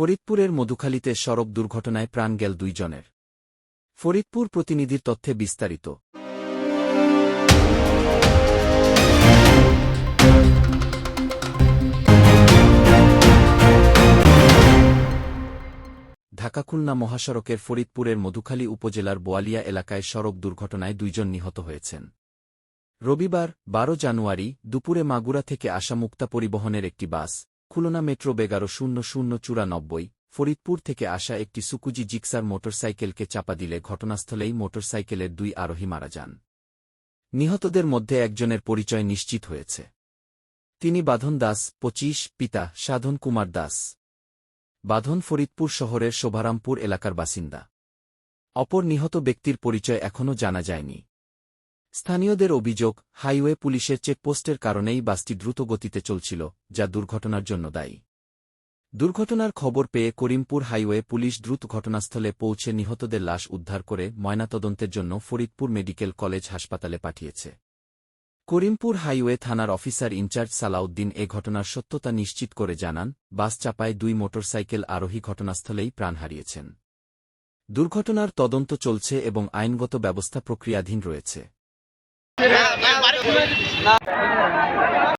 ফরিদপুরের মধুখালীতে সড়ক দুর্ঘটনায় প্রাণ গেল দুইজনের। ফরিদপুর প্রতিনিধির তথ্যে বিস্তারিত। ঢাকা খুলনা মহাসড়কের ফরিদপুরের মধুখালী উপজেলার বোয়ালিয়া এলাকায় সড়ক দুর্ঘটনায় দুইজন নিহত হয়েছেন। রবিবার, বারো জানুয়ারি, দুপুরে মাগুরা থেকে আসা মুক্তা পরিবহনের একটি বাস খুলনা মেট্রো বেগারো শূন্য শূন্য চুরানব্বই, ফরিদপুর থেকে আসা একটি সুকুজি জিক্সার মোটরসাইকেলকে চাপা দিলে ঘটনাস্থলেই মোটরসাইকেলের দুই আরোহী মারা যান। নিহতদের মধ্যে একজনের পরিচয় নিশ্চিত হয়েছে। তিনি বাঁধন দাস, পঁচিশ, পিতা সাধন কুমার দাস। বাঁধন ফরিদপুর শহরের শোভারামপুর এলাকার বাসিন্দা। অপর নিহত ব্যক্তির পরিচয় এখনও জানা যায়নি। স্থানীয়দের অভিযোগ, হাইওয়ে পুলিশের চেকপোস্টের কারণেই বাসটি দ্রুত গতিতে চলছিল, যা দুর্ঘটনার জন্য দায়ী। দুর্ঘটনার খবর পেয়ে করিমপুর হাইওয়ে পুলিশ দ্রুত ঘটনাস্থলে পৌঁছে নিহতদের লাশ উদ্ধার করে ময়নাতদন্তের জন্য ফরিদপুর মেডিকেল কলেজ হাসপাতালে পাঠিয়েছে। করিমপুর হাইওয়ে থানার অফিসার ইনচার্জ সালাউদ্দিন এ ঘটনার সত্যতা নিশ্চিত করে জানান, বাস চাপায় দুই মোটরসাইকেল আরোহী ঘটনাস্থলেই প্রাণ হারিয়েছেন। দুর্ঘটনার তদন্ত চলছে এবং আইনগত ব্যবস্থা প্রক্রিয়াধীন রয়েছে। না